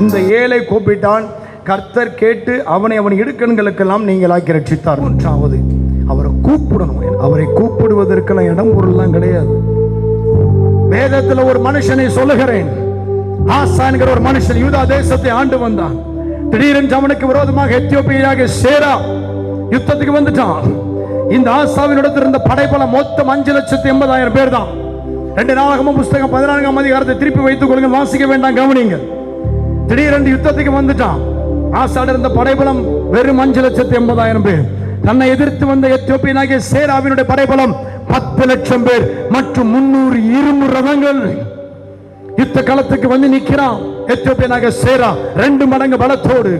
இந்த ஏழை கூப்பிட்டான். கர்த்தர் கேட்டு அவனை அவன் இடுக்கண்களுக்கெல்லாம் நீங்களாக்கி ரட்சித்தார். மூன்றாவது அவரை கூப்பிடணும். அவரை கூப்பிடுவதற்கெல்லாம் இடம் பொருள்லாம் கிடையாது. வேதத்தில் ஒரு மனுஷனை சொல்லுகிறேன். ஆசான்கிற ஒரு மனுஷன் யூதா தேசத்தை ஆண்டு வந்தான். திடீரென்று அவனுக்கு விரோதமாக எத்தியோப்பியாக சேரா யுத்தத்துக்கு வந்துட்டான். இந்த ஆசாவினிடத்தில் இருந்த படைபலம் மொத்தம் அஞ்சு லட்சத்தி எண்பதாயிரம் பேர் தான் ரெண்டு நாளாகமும் புஸ்தகம் பதினான்காம் அதிகாரத்தை திருப்பி வைத்துக் கொள்ளுங்கள். வாசிக்க வேண்டாம் கவனிங்க திடீரென்று யுத்தத்துக்கு வந்துட்டான். ஆசாடு இருந்த படைபலம் வெறும் அஞ்சு லட்சத்தி எண்பதாயிரம் பேர். தன்னை எதிர்த்து வந்த எத்தியோப்பியனாகிய சேராவினுடைய படைபலம் பத்து லட்சம் பேர் மற்றும் முன்னூறு இரும்பு ரதங்கள். யுத்த களத்துக்கு வந்து நிற்கிறான் எத்தியோப்பியனாக சேரா. ரெண்டு மடங்கு பலத்தோடு.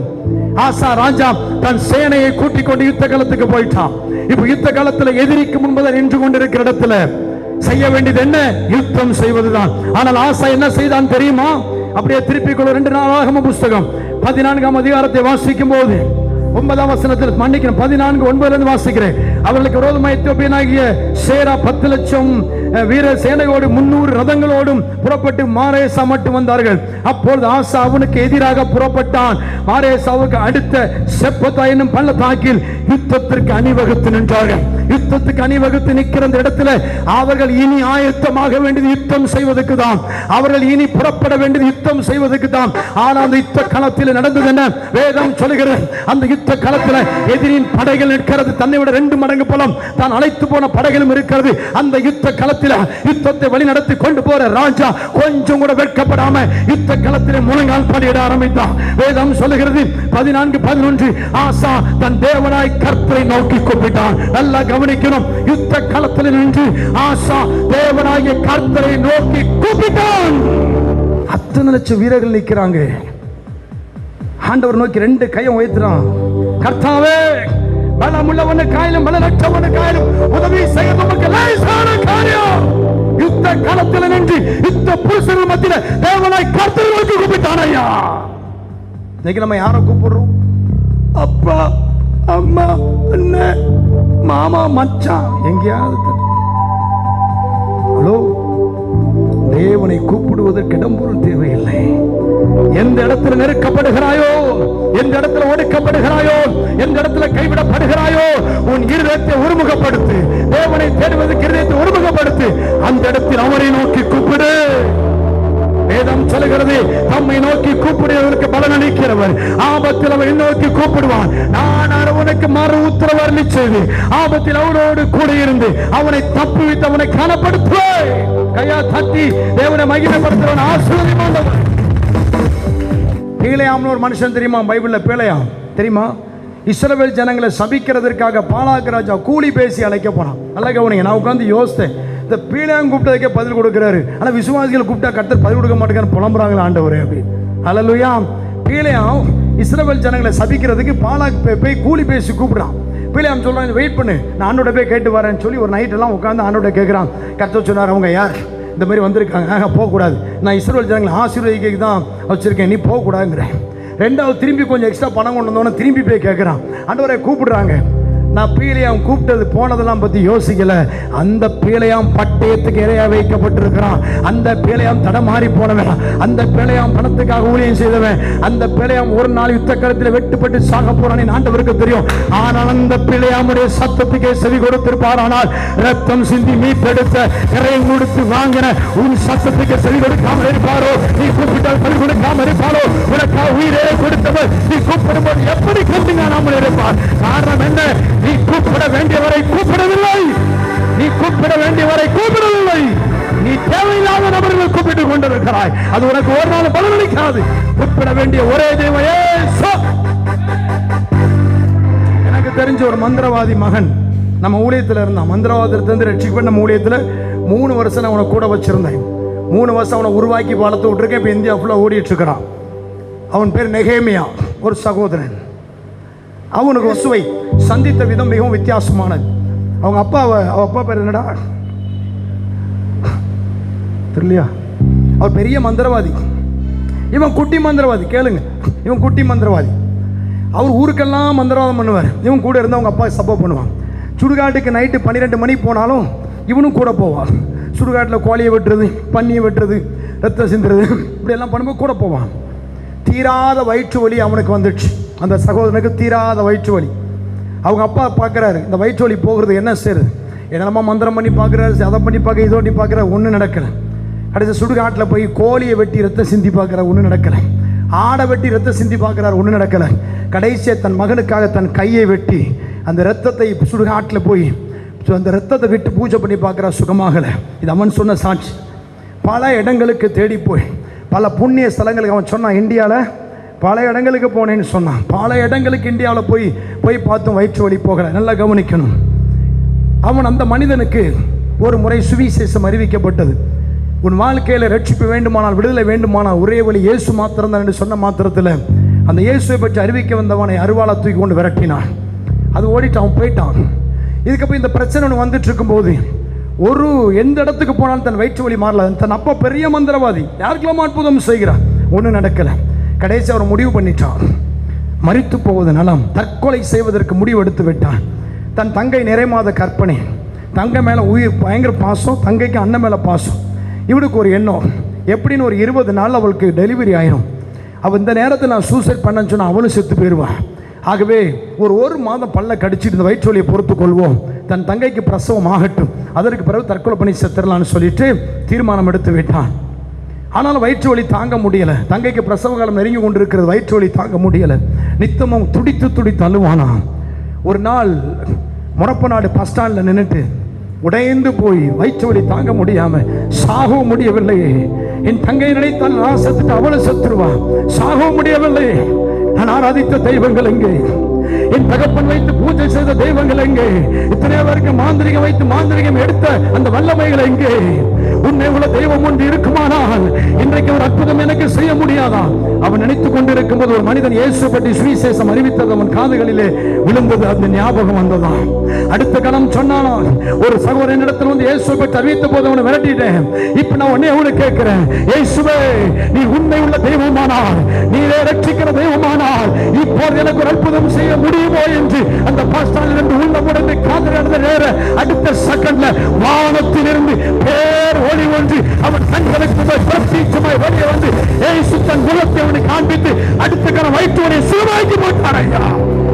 ஆசா ராஜா தன் சேனையை கூட்டிக் கொண்டு யுத்த களத்துக்கு போயிட்டான். இப்ப யுத்த களத்துல எதிரிக்கு முன்பதாக நின்று கொண்டிருக்கிற இடத்துல செய்ய வேண்டியது என்ன? யுத்தம் செய்வதுதான். ஆனால் ஆசா என்ன செய்தான் தெரியுமா? அப்படியே திருப்பிக் கொள்ள ரெண்டு நாளாகம புஸ்தகம். பதினான்காம் அதிகாரத்தை வாசிக்கும் போது ஒன்பதாம் வசனத்தில் மன்னிக்கிறேன் பதினான்கு ஒன்பதுல இருந்து வாசிக்கிறேன். அவர்களுக்கு விரோதமாக எத்தியோப்பியனாகிய சேரா பத்து லட்சம் வீர சேனையோடு முன்னூறு ரதங்களோடும் புறப்பட்டு மாரேசா மட்டும் வந்தார்கள். அப்பொழுது ஆசா அவனுக்கு எதிராக புறப்பட்டான். மாரேசாவுக்கு அடுத்த செப்பத்தா என்னும் பள்ளத்தாக்கில் யுத்தத்திற்கு அணிவகுத்து நின்றார்கள். யுத்தத்துக்கு அணிவகுத்து நிற்கிற அந்த இடத்துல அவர்கள் இனி ஆயத்தமாக வேண்டியது யுத்தம் செய்வதற்கு தான் அவர்கள் இனி புறப்பட வேண்டியது யுத்தம் செய்வதற்கு தான் ஆனால் அந்த யுத்த களத்தில் நடந்தது என்ன? வேதம் சொல்கிறது அந்த யுத்த களத்தில் எதிரின் படைகள் நிற்கிறது. தன்னை விட ரெண்டு மடங்கு போலம். தான் அழைத்து போன படைகளும் இருக்கிறது. அந்த யுத்த களத்தில் யுத்தத்தை வழி நடத்தி கொண்டு போற ராஜா கொஞ்சம் கூட வெட்கப்படாம யுத்த களத்தில் முழங்கால் படியிட ஆரம்பித்தான். வேதம் சொல்லுகிறது பதினான்கு பதினொன்று ஆசா தன் தேவனாய் கர்த்தரை நோக்கி கூப்பிட்டான். நல்லா கவனிக்கணும் யுத்த களத்தில் நின்று ஆசா தேவனாகிய கர்த்தரை நோக்கி கூப்பிட்டான். அத்தனை லட்சம் வீரர்கள் நிற்கிறாங்க. ஆண்டவர் நோக்கி ரெண்டு கையும் உயர்த்துறான். கர்த்தாவே பலமுள்ளவனு காயிலும் பலனற்றவனு காயிலும். உதவி செய்ய நமக்கு லேசான காரியம். யுத்த களத்தில் நின்று யுத்த புருஷர்கள் மத்தியில தேவனாய் கர்த்தரை நோக்கி கூப்பிட்டான் ஐயா. இன்னைக்கு நம்ம யாரை கூப்பிடுறோம்? அப்பா அம்மா அண்ணன் மாமா மச்சான். எங்கேயாவது தேவனை கூப்பிடுவதற்கு இடம்பொருள் தேவையில்லை. எந்த இடத்துல நெருக்கப்படுகிறாயோ எந்த இடத்துல ஒடுக்கப்படுகிறாயோ எந்த இடத்துல கைவிடப்படுகிறாயோ உன் இருதயத்தை ஒருமுகப்படுத்து தேவனை தேடுவதற்கு இருதயத்தை ஒருமுகப்படுத்து அந்த இடத்தில் அவரை நோக்கி கூப்பிடு. வேதம் சொல்லுகிறது தம்மை நோக்கி கூப்பிடுவதற்கு பலன் அளிக்கிறவர். ஆபத்தில் அவனை நோக்கி கூப்பிடுவான். நான் அவனுக்கு மறு உத்தரவு அளிச்சது ஆபத்தில் அவனோடு கூட இருந்து அவனை தப்புவித்து அவனை கனப்படுத்துவேன். கையா தட்டி தேவனை மகிமைப்படுத்துவன் ஆசீர்வாதமானவன் பீலையாம்னு ஒரு மனுஷன் தெரியுமா? பைபிள்ல பீலையாம். தெரியுமா? இஸ்ரவேல் ஜனங்களை சபிக்கிறதற்காக பாலாக்கு ராஜா கூலி பேசி அழைக்க போனான். நல்லா கவனிங்க நான் உட்காந்து யோசித்தேன். இந்த பீலையாம் கூப்பிட்டதுக்கே பதில் கொடுக்குறாரு. ஆனால் விசுவாசிகள் கூப்பிட்டா கட்டர் பதில் கொடுக்க மாட்டேங்கிறார். புலம்புறாங்களா ஆண்டவர் அப்படி. அலலுயா பீலையாம் இஸ்ரவேல் ஜனங்களை சபிக்கிறதுக்கு பாலாக்கு போய் போய் கூலி பேசி கூப்பிடுறான். பீலையாம் சொல்றான் வெயிட் பண்ணு. நான் ஆண்டோட போய் கேட்டு வரேன்னு சொல்லி ஒரு நைட்டெல்லாம் உட்காந்து ஆண்டோட கேட்குறான் கர்த்தர் சொன்னார் அவங்க யார்? இந்த மாதிரி வந்திருக்காங்க. ஆக போகக்கூடாது. நான் இஸ்ரோல் ஜனங்களை ஆசீர்வதிக்கு தான் வச்சிருக்கேன். நீ போகக்கூடாதுங்கிறேன் ரெண்டாவது திரும்பி கொஞ்சம் எக்ஸ்ட்ரா பணம் கொண்டு வந்தோன்னே திரும்பி போய் கேட்குறான் ஆண்டவரை கூப்பிடுறாங்க. நான் பீலையாம் கூப்பிட்டது போனதெல்லாம் பற்றி யோசிக்கல. அந்த பீலையாம் பட்டயத்துக்கு இரையா வைக்கப்பட்டிருக்கிறான். அந்த பீலையாம் தடமாறி போனவன். அந்த பிழையாம் பணத்துக்காக ஊழியம் செய்தவன். அந்த பீலையாம் ஒரு நாள் யுத்த காலத்தில் வெட்டுப்பட்டு சாக போறான்னு ஆண்டவருக்கு தெரியும். ஆனால் அந்த பீலையாமுடைய சத்தத்துக்கே செவி கொடுத்திருப்பார் ஆனால் ரத்தம் சிந்தி மீட்டெடுத்த கரையை கொடுத்து வாங்கின உன் சத்தத்துக்கு செவி கொடுக்காமல் இருப்பாரோ? நீ கூப்பிட்டால் செவி கொடுக்காமல் இருப்பாரோ? உனக்கா உயிரே கொடுத்தவர் நீ கூப்பிடும்போது எப்படி கண்டுங்காமல் இருப்பார் காரணம் என்ன? நீ கூப்பிட வேண்டியவரை கூப்பிடவில்லை. நீ கூப்பிட வேண்டியவரை கூப்பிடவில்லை. நீ தேவையில்லாத நபர்கள் கூப்பிட்டுக் கொண்டிருக்கிறாய். அது உனக்கு ஒரு நாள் பலனளிக்காது கூப்பிட வேண்டிய ஒரே தேவையே எனக்கு தெரிஞ்ச ஒரு மந்திரவாதி மகன் நம்ம ஊழியத்தில் இருந்தான். மந்திரவாதத்திலிருந்து ரட்சிக்கப்பட்ட நம்ம ஊழியத்தில் மூணு வருஷம் நான் அவனை கூட வச்சிருந்தேன். மூணு வருஷம் அவனை உருவாக்கி வளர்த்து விட்டுருக்கேன். இப்போ இந்தியா ஃபுல்லாக ஓடிட்டுருக்கிறான் அவன் பேர் நெகேமியா ஒரு சகோதரன். அவனுக்கு சுவை. சந்தித்த விதம் மிகவும் வித்தியாசமானது. அவங்க அப்பாவை அவ அப்பா பேர் என்னடா? தெரியலையா? அவர் பெரிய மந்திரவாதி. இவன் குட்டி மந்திரவாதி கேளுங்க. இவன் குட்டி மந்திரவாதி. அவர் ஊருக்கெல்லாம் மந்திரவாதம் பண்ணுவார். இவன் கூட இருந்து அவங்க அப்பா சப்போர்ட் பண்ணுவான் சுடுகாட்டுக்கு நைட்டு பன்னிரெண்டு மணிக்கு போனாலும் இவனும் கூட போவான் சுடுகாட்டில் கோழியை வெட்டுறது பன்னியை வெட்டுறது ரத்தம் சிந்துறது இப்படியெல்லாம் பண்ணும்போது கூட போவான். தீராத வயிற்று வலி அவனுக்கு வந்துடுச்சு. அந்த சகோதரனுக்கு தீராத வயிற்று வலி. அவங்க அப்பா பார்க்குறாரு இந்த வயிற்றுவலி போகிறது என்ன செய்யுது என்னென்னமோ மந்திரம் பண்ணி பார்க்குறாரு அதை பண்ணி பார்க்க இதோ பண்ணி பார்க்குறாரு ஒன்றும் நடக்கலை. கடைசி சுடுகாட்டில் போய் கோழியை வெட்டி ரத்தம் சிந்தி பார்க்குறாரு ஒன்றும் நடக்கலை. ஆடை வெட்டி ரத்தம் சிந்தி பார்க்குறாரு ஒன்றும் நடக்கலை. கடைசியாக தன் மகனுக்காக தன் கையை வெட்டி அந்த ரத்தத்தை சுடுகாட்டில் போய் ஸோ அந்த ரத்தத்தை விட்டு பூஜை பண்ணி பார்க்குறா சுகமாகலை. இது அவன் சொன்ன சாட்சி. பல இடங்களுக்கு தேடி போய் பல புண்ணிய ஸ்தலங்களுக்கு அவன் சொன்னான் இந்தியாவில் பல இடங்களுக்கு போனேன்னு சொன்னான். பல இடங்களுக்கு இந்தியாவில் போய் போய் பார்த்தும் வயிற்று வலி போகலை. நல்லா கவனிக்கணும். அவன் அந்த மனிதனுக்கு ஒரு முறை சுவிசேஷம் அறிவிக்கப்பட்டது. உன் வாழ்க்கையில் ரட்சிப்பு வேண்டுமானால் விடுதலை வேண்டுமானால் ஒரே வழி இயேசு மாத்திரம்தான் என்று சொன்ன மாத்திரத்தில் அந்த இயேசுவை பற்றி அறிவிக்க வந்தவனை அருவாளை தூக்கி கொண்டு விரட்டினான். அது ஓடிட்டு அவன் போயிட்டான். இதுக்கப்புறம் இந்த பிரச்சனை ஒன்று வந்துட்டு இருக்கும்போது ஒரு எந்த இடத்துக்கு போனாலும் தன் வயிற்று வலி மாறல. தன் அப்பா பெரிய மந்திரவாதி. யாருக்கெல்லாம் அற்புதம் செய்கிறான் ஒன்றும் நடக்கலை. கடைசி அவர் முடிவு பண்ணிட்டான். மறித்து போவது நலம் தற்கொலை செய்வதற்கு முடிவு எடுத்து விட்டான். தன் தங்கை நிறைமாத கற்பனை. தங்கை மேலே உயிர் பயங்கர பாசம் தங்கைக்கு அண்ணன் மேலே பாசம். இவனுக்கு ஒரு எண்ணம். எப்படின்னு ஒரு இருபது நாள் அவளுக்கு டெலிவரி ஆயிரும். அவள் இந்த நேரத்தில் நான் சூசைட் பண்ணேன்னு சொன்னால் அவளும் செத்து போயிடுவான் ஆகவே ஒரு ஒரு மாதம் பல்ல கடிச்சிட்டு இந்த வயிற்றுவலியை பொறுத்து கொள்வோம். தன் தங்கைக்கு பிரசவம் ஆகட்டும். அதற்கு பிறகு தற்கொலை பண்ணி செத்துடலான்னு சொல்லிட்டு தீர்மானம் எடுத்து விட்டான். ஆனாலும் வயிற்று வலி தாங்க முடியலை. தங்கைக்கு பிரசவ காலம் நெருங்கி கொண்டிருக்கிறது. வயிற்று வலி தாங்க முடியலை. நித்தமும் துடித்து துடித்து அழுவானா? ஒரு நாள் முறப்ப நாடு பஸ் ஸ்டாண்டில் நின்றுட்டு உடைந்து போய் வயிற்று வலி தாங்க முடியாமல் சாகவும் முடியவில்லையே. என் தங்கை நினைத்தால் நான் செத்துட்டு அவளை செத்துருவா. சாகவும் முடியவில்லையே நான் ஆராதித்த தெய்வங்கள் எங்கே? என் தகப்பன் வைத்து பூஜை செய்த தெய்வங்கள் எங்கே? இத்தனை பேருக்கு மாந்திரிகம் வைத்து மாந்திரிகம் எடுத்த அந்த வல்லமைகள் எங்கே? உன்னை உள்ள தெய்வம் ஒன்று இருக்குமானால் இன்றைக்கு ஒரு அற்புதம் எனக்கு செய்ய முடியாதா? அவன் நினைத்துக் கொண்டிருக்கும் போது ஒரு மனிதன் இயேசு பற்றி சுவிசேஷம் அறிவித்தது அவன் காதுகளிலே விழுந்தது. அந்த ஞாபகம் வந்ததா? அடுத்த கணம் சொன்னானா ஒரு சகோதரன் இடத்துல வந்து இயேசு பற்றி அறிவித்த போது அவனை விரட்டிட்டேன். இப்ப நான் உன்னை அவனு கேட்கிறேன். இயேசுவே நீ உண்மை உள்ள தெய்வமானால் நீரே ரட்சிக்கிற தெய்வமானால் இப்போது எனக்கு ஒரு அற்புதம் செய்ய முடியுமோ என்று அந்த பாஸ்டாலில் இருந்து உள்ள முடந்து காதல் நடந்த நேர அடுத்த செகண்ட்ல வானத்திலிருந்து பேர் ஒளி ஒன்று அவன் கண்களுக்கு முன்பு பிரத்யட்சமாய் வெளியே வந்து ஏசு தன் முகத்தை அவனுக்கு காண்பித்து அடுத்த கணம் வைத்தவனை சிறுவாக்கி போட்டார் ஐயா.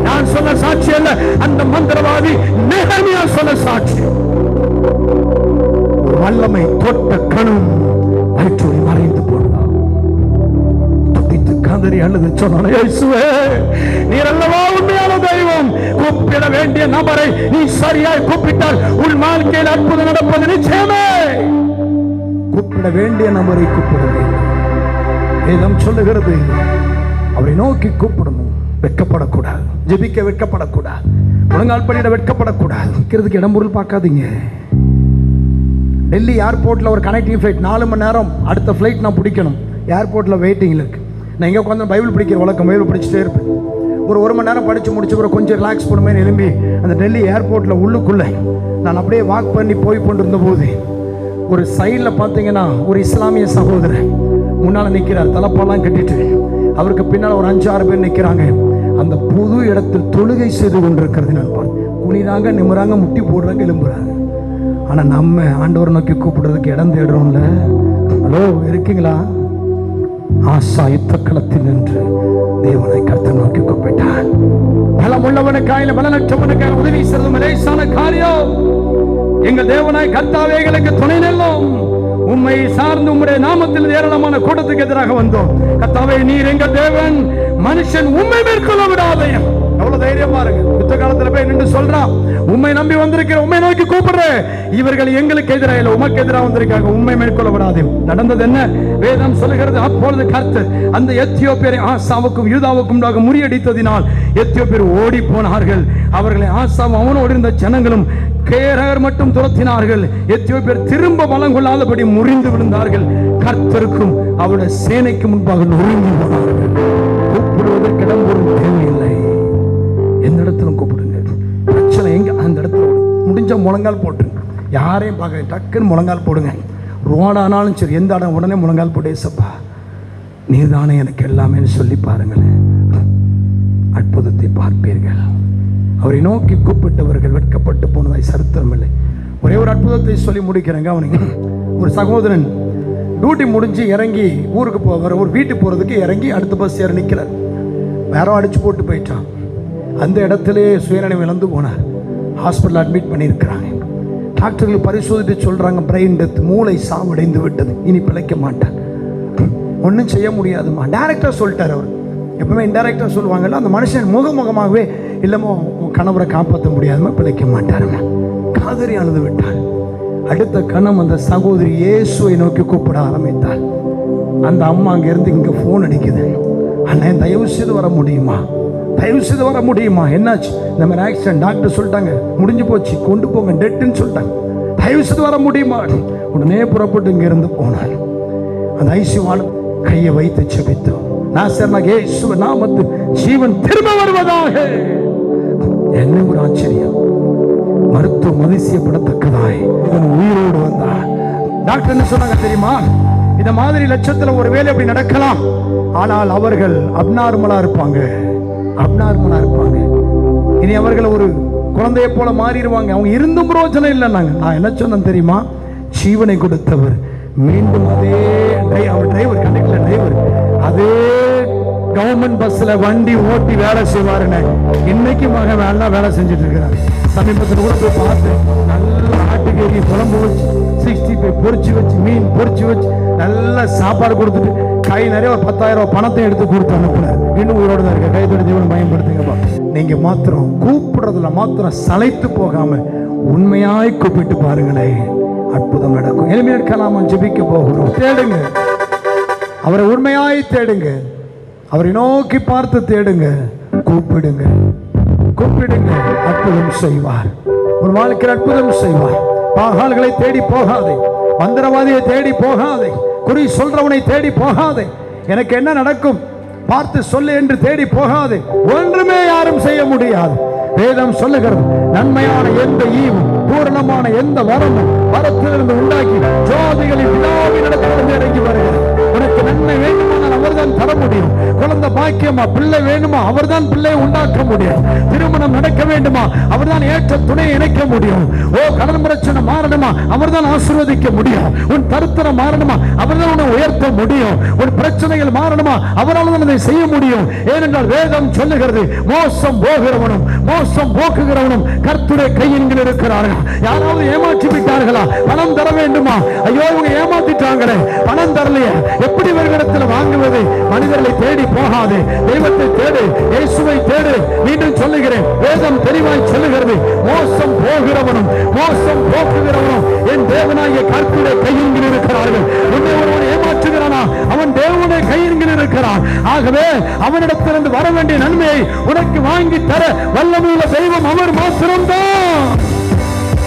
நான் சொன்ன சாட்சி அல்ல அந்த மந்திரவாதி நெகமியா சொன்ன சாட்சி. வல்லமை தொட்ட கணம் வயிற்றுவை மறைந்து போடுவான் கதறி அழுது சொன்னான் இயேசுவே நீர் அல்லவா உண்மையான தெய்வம்? கூப்பிட வேண்டிய நபரை நீ சரியாய் கூப்பிட்டால் உன் வாழ்க்கையில் அற்புதம் நடப்பது நிச்சயமே. கூப்பிட வேண்டிய நபரை கூப்பிட வேண்டும் வேதம் சொல்லுகிறது அவரை நோக்கி கூப்பிடணும். வெட்கப்படக்கூடாது. ஜெபிக்க வெட்கப்படக்கூடாது. முழங்கால் பண்ணிட வெட்கப்படக்கூடாது. நிற்கிறதுக்கு இடம் பொருள் பார்க்காதீங்க. டெல்லி ஏர்போர்ட்டில் ஒரு கனெக்டிங் ஃப்ளைட் நாலு மணி நேரம். அடுத்த ஃப்ளைட் நான் பிடிக்கணும். ஏர்போர்ட்டில் வெயிட்டிங்கில் இருக்கு. நான் எங்கே உட்காந்து பைபிள் பிடிக்கிற வழக்கம் பைபிள் பிடிச்சிட்டே இருப்பேன். ஒரு ஒரு மணி நேரம் படித்து முடிச்ச பிறகு கொஞ்சம் ரிலாக்ஸ் பண்ணுமே எழும்பி அந்த டெல்லி ஏர்போர்ட்டில் உள்ளுக்குள்ளே நான் அப்படியே வாக் பண்ணி போய் கொண்டிருந்த போது ஒரு சைடில் பார்த்தீங்கன்னா ஒரு இஸ்லாமிய சகோதரர் முன்னால் நிற்கிறார் தலைப்பாலாம் கட்டிட்டு. அவருக்கு பின்னால் ஒரு அஞ்சு ஆறு பேர் நிற்கிறாங்க அந்த புது இடத்தில் தொழுகை செய்து கொண்டிருக்கிறது நான் பார்த்தேன் குனிறாங்க நிமிராங்க முட்டி போடுறாங்க எலும்புறாங்க ஆனால் நம்ம ஆண்டவரை நோக்கி கூப்பிடுறதுக்கு இடம் தேடுறோம்ல. ஹலோ இருக்கீங்களா? ஆசா யுத்த களத்தில் நின்று தேவனை கர்த்தர் நோக்கி கூப்பிட்டான் பலம் உள்ளவனுக்காயில பலனற்றவனுக்காக உதவி செய்வதும் லேசான காரியம். எங்கள் தேவனாய் கர்த்தாவே எங்களுக்கு துணை நெல்லும். உம்மை சார்ந்து உம்முடைய நாமத்தில் ஏராளமான கூட்டத்துக்கு எதிராக வந்தோம். கர்த்தாவே நீர் எங்கள் தேவன் மனுஷன் உண்மை மேற்கொள்ள விடாதே. எவ்வளவு தைரியம் பாருங்க. யுத்த காலத்துல போய் நின்று சொல்றான். உண்மை நம்பி வந்திருக்கிற உண்மை நோக்கி கூப்பிடுற. இவர்கள் எங்களுக்கு எதிராக இல்லை உமக்கு எதிராக வந்திருக்காங்க. உண்மை மேற்கொள்ள விடாதே. நடந்தது என்ன? வேதம் சொல்லுகிறது அப்பொழுது கருத்து அந்த எத்தியோப்பியரை ஆசாவுக்கும் யூதாவுக்கும் முறியடித்ததினால் முறியடித்ததினால் எத்தியோப்பியர் ஓடி போனார்கள் அவர்களை ஆசாம் அவனோடு இருந்த ஜனங்களும் கேரகர் மட்டும் துரத்தினார்கள். எத்தியோப்பியர் திரும்ப பலம் கொள்ளாதபடி முறிந்து விழுந்தார்கள். கர்த்தருக்கும் அவருடைய சேனைக்கு முன்பாக நொறுங்கி போனார்கள். கூப்பிடுவதற்கு இடம் ஒரு தேவையில்லை. எந்த இடத்திலும் கூப்பிடுங்க பிரச்சனை எங்க? அந்த இடத்துல முடிஞ்ச முழங்கால் போட்டுங்க யாரையும் பார்க்க டக்குன்னு முழங்கால் போடுங்க. ரோடானாலும் சரி எந்த இடம்? உடனே முழங்கால் போட்டு சப்பா நீதானே எனக்கு எல்லாமே சொல்லி பாருங்களேன். அற்புதத்தை பார்ப்பீர்கள். அவரை நோக்கி கூப்பிட்டவர்கள் வெட்கப்பட்டு போனதாய் சரித்திரம் இல்லை. ஒரே ஒரு அற்புதத்தை சொல்லி முடிக்கிறேங்க அவனுங்க ஒரு சகோதரன் டியூட்டி முடிஞ்சு இறங்கி ஊருக்கு போவார் ஒரு வீட்டுக்கு போகிறதுக்கு இறங்கி அடுத்த பஸ் ஏற நிற்கிறார் வேறோ அடிச்சு போட்டு போயிட்டான். அந்த இடத்திலே சுயநினைவு இழந்து போனார் ஹாஸ்பிட்டல் அட்மிட் பண்ணியிருக்கிறாங்க. டாக்டர்கள் பரிசோதித்து சொல்கிறாங்க பிரெயின் டெத் மூளை சாவடைந்து விட்டது. இனி பிழைக்க மாட்டார் ஒன்றும் செய்ய முடியாதுமா டேரக்டாக சொல்லிட்டார் அவர். எப்பவுமே இன்டெரக்டாக சொல்லுவாங்கல்ல அந்த மனுஷன் முகமுகமாகவே இல்லமோ உன் கணவரை காப்பாற்ற முடியாதுமா பிழைக்க மாட்டாருமா காதறி அழுது விட்டார் அடுத்த கணம் அந்த சகோதரி இயேசுவை நோக்கி கூப்பிட ஆரம்பித்தார் அந்த அம்மா அங்கேருந்து இங்கே ஃபோன் அடிக்குது. அண்ணன் தயவு செய்து வர முடியுமா? தயவு செய்து வர முடியுமா? என்னாச்சு? இந்த மாதிரி ஆக்சிடென்ட் டாக்டர் சொல்லிட்டாங்க. முடிஞ்சு போச்சு. கொண்டு போங்க டெட்டுன்னு சொல்லிட்டாங்க. தயவு செய்து வர முடியுமா? உடனே புறப்பட்டு இங்கிருந்து போனார் அந்த ஐசிவால் கையை வைத்து செபித்தோம் நான் நான் இயேசுவ நாமத்து ஜீவன் திரும்ப வருவதாக. என்ன ஒரு ஆச்சரியம். மருத்துவம் அதிசயப்படத்தக்கதாய் இவன் உயிரோடு வந்தான். டாக்டர் என்ன சொன்னாங்க தெரியுமா? இந்த மாதிரி லட்சத்துல ஒரு வேலை அப்படி நடக்கலாம். ஆனால் அவர்கள் அப்நார்மலா இருப்பாங்க. அப்நார்மலா இருப்பாங்க. இனி அவர்கள் ஒரு குழந்தையை போல மாறிடுவாங்க. அவங்க இருந்தும் பிரோஜனம் இல்லைன்னாங்க. நான் என்ன சொன்னேன் தெரியுமா? ஜீவனை கொடுத்தவர். மீண்டும் அதே அவர் டிரைவர் கண்டக்டர் டிரைவர் அதே கவர்மெண்ட் பஸ்ல வண்டி ஓட்டி வேலை செய்வாருன்னு. இன்னைக்கு மகன் வேலை வேலை செஞ்சுட்டு இருக்கிறார். சமீபத்தில் கூட போய் பார்த்தேன். நல்ல ஆட்டுக்கறி குழம்பு வச்சு சிக்ஸ்டி ஃபைவ் பொறிச்சு வச்சு மீன் பொறிச்சு வச்சு நல்ல சாப்பாடு கொடுத்துட்டு கை நிறைய ஒரு பத்தாயிரம் ரூபாய் பணத்தை எடுத்து கொடுத்து அனுப்புனார். இன்னும் உயிரோடு தான் இருக்க கைத்தோட தேவன் பயன்படுத்துங்கப்பா. நீங்க மாத்திரம் கூப்பிடுறதுல மாத்திரம் சளைத்து போகாம உண்மையாய் கூப்பிட்டு பாருங்களேன். அற்புதம் நடக்கும். எளிமையாக கலாமா ஜெபிக்க போகிறோம். தேடுங்க. அவரை உண்மையாய் தேடுங்க. அவரை நோக்கி பார்த்து தேடுங்க. கூப்பிடுங்க. கூப்பிடுங்க. அற்புதம் செய்வார். ஒரு வாழ்க்கையில் அற்புதம் செய்வார். பாகால்களை தேடி போகாதே. மந்திரவாதியை தேடி போகாதே. குறி சொல்றவனை தேடி போகாதே. எனக்கு என்ன நடக்கும்? பார்த்து சொல்லு என்று தேடி போகாதே. ஒன்றுமே யாரும் செய்ய முடியாது. வேதம் சொல்லுகிறது நன்மையான எந்த ஈவும் பூரணமான எந்த வரமும் வரத்திலிருந்து உண்டாக்கி ஜோதிகளின் பிதாவின் இடத்திலிருந்து இறங்கி வருகிறது. உனக்கு நன்மை வேண்டுமானால் அவர்தான் தர முடியும். குழந்தை பாக்கியமா பிள்ளை வேணுமா அவர்தான் பிள்ளையை உண்டாக்க முடியும். திருமணம் நடக்க வேண்டுமா அவர்தான் ஏற்ற துணை இணைக்க முடியும். ஓ கடன் பிரச்சனை மாறணுமா அவர்தான் ஆசீர்வதிக்க முடியும். உன் தருத்திரம் மாறணுமா அவர்தான் உன்னை உயர்த்த முடியும். உன் பிரச்சனைகள் மாறணுமா அவரால் தான் அதை செய்ய முடியும். ஏனென்றால் வேதம் சொல்லுகிறது மோசம் போகிறவனும் மோசம் போக்குகிறவனும் கர்த்துடைய கையின்கள் இருக்கிறார்கள். யாராவது ஏமாற்றி விட்டார்களா? பணம் தர வேண்டுமா? ஐயோ இவங்க ஏமாத்திட்டாங்களே. பணம் தரலையே. எப்படி இவர்களிடத்தில் வாங்குவது? மனிதர்களை தேடி போகாது. தெய்வத்தை தேடு இயேசுவை தேடு. மீண்டும் சொல்லுகிறேன் வேதம் தெளிவாய் சொல்லுகிறது. மோசம் போகிறவனும் மோசம் போக்குகிறவனும் என் தேவனாகிய கர்த்தருடைய கையின்கள் இருக்கிறார்கள். உன்னை ஒருவன் ஏமாற்றுகிறானா? அவன் தேவனுடைய கையின்கள் இருக்கிறான். ஆகவே அவனிடத்திலிருந்து வர வேண்டிய நன்மையை உனக்கு வாங்கி தர வல்லமுள்ள தெய்வம் அவர் மாத்திரம்தான்.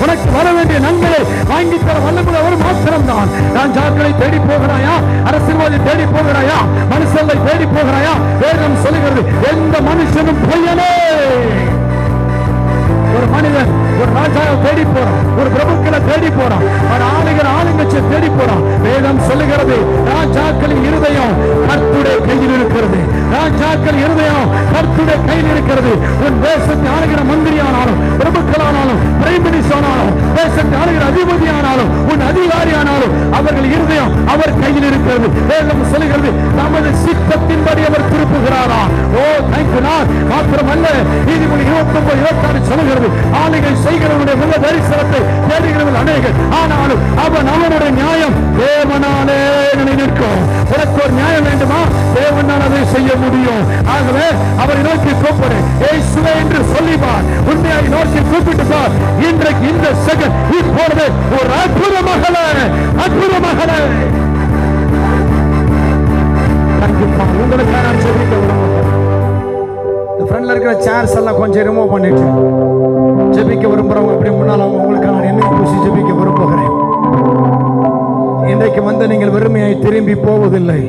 உனக்கு வர வேண்டிய நன்மையை வாங்கி தர வல்லமுள்ள அவர் மாத்திரம்தான். நான் ஜாக்களை தேடி போகிறாயா? அரசியல்வாதி வேதம் எந்த மனுஷனும் பொய்யனே. ஒரு மனிதன் ஒரு ராஜாவை தேடி போறான். ஒரு பிரபுக்களை தேடி போறான். ஒரு ஆளுகிற ஆளுங்கட்சியை தேடி போறான். வேதம் சொல்லுகிறது ராஜாக்களின் இருதயம் கர்த்துடைய கையில் இருக்கிறது. ராஜாக்கள் இருதயம் கர்த்துடைய கையில் இருக்கிறது. உன் தேசத்தை ஆளுகிற மந்திரி ஆனாலும் பிரபுக்களானாலும் பிரைம் மினிஸ்டர் ஆனாலும் தேசத்தை ஆளுகிற அதிபதி ஆனாலும் உன் அதிகாரி ஆனாலும் அவர்கள் இருதயம் அவர் கையில் இருக்கிறது வேதம் சொல்லுகிறது நமது சித்தத்தின்படி அவர் திருப்புகிறாரா? ஓ தேங்க்யூ நாட் மாத்திரமல்ல நீதிமொழி இருபத்தி ஒன்பது இருபத்தி ஆறு சொல்லுகிறது ஆலைகள் செய்கிறவனுடைய முக தரிசனத்தை தேடுகிறவர்கள் அநேகர். ஆனாலும் அவன் அவனுடைய நியாயம் தேவனாலே நிற்கும் உனக்கு ஒரு நியாயம் வேண்டுமா? தேவனால் அதை செய்ய முடியும். ஆகவே அவரை நோக்கி கூப்பிடு. ஏசுவே என்று சொல்லிப்பார் உண்மையை நோக்கி கூப்பிட்டு பார். இன்றைக்கு இந்த செகண்ட் இப்பொழுது ஒரு அற்புத இருக்கிற சேர்ஸ் எல்லாம் கொஞ்சம் ரிமூவ் பண்ணிட்டு ஜெபிக்க விரும்புகிறவங்க அப்படி முன்னால் அவங்க உங்களுக்கு நான் என்ன பூசி ஜெபிக்க விரும்புகிறேன். இன்றைக்கு வந்து நீங்கள் வெறுமையாய் திரும்பி போவதில்லை.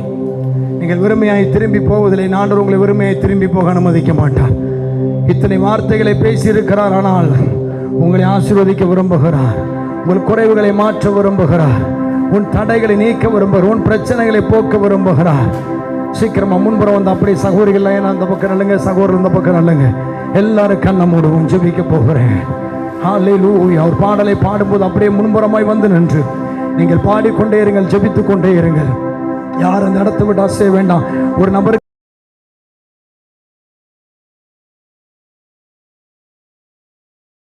நீங்கள் வெறுமையாய் திரும்பி போவதில்லை. நான் உங்களை வெறுமையாய் திரும்பி போக அனுமதிக்க மாட்டார். இத்தனை வார்த்தைகளை பேசியிருக்கிறார் ஆனால் உங்களை ஆசீர்வதிக்க விரும்புகிறார். உன் குறைவுகளை மாற்ற விரும்புகிறார். உன் தடைகளை நீக்க விரும்புகிறார். உன் பிரச்சனைகளை போக்க விரும்புகிறார். சீக்கிரமா முன்புறம் வந்து அப்படியே சகோதரிகள் ஏன்னா அந்த பக்கம் நல்லங்க சகோதரர் இந்த பக்கம் நல்லங்க. எல்லாரும் கண்ணை மூடுவோம் ஜெபிக்க போகிறேன். ஹalleluya அவர் பாடலை பாடும்போது அப்படியே முன்புறமாய் வந்து நின்று. நீங்கள் பாடிக்கொண்டே இருங்கள் ஜெபித்து கொண்டே இருங்கள். யாரும் அந்த இடத்தை விட்டு அசைய வேண்டாம். ஒரு நபருக்கு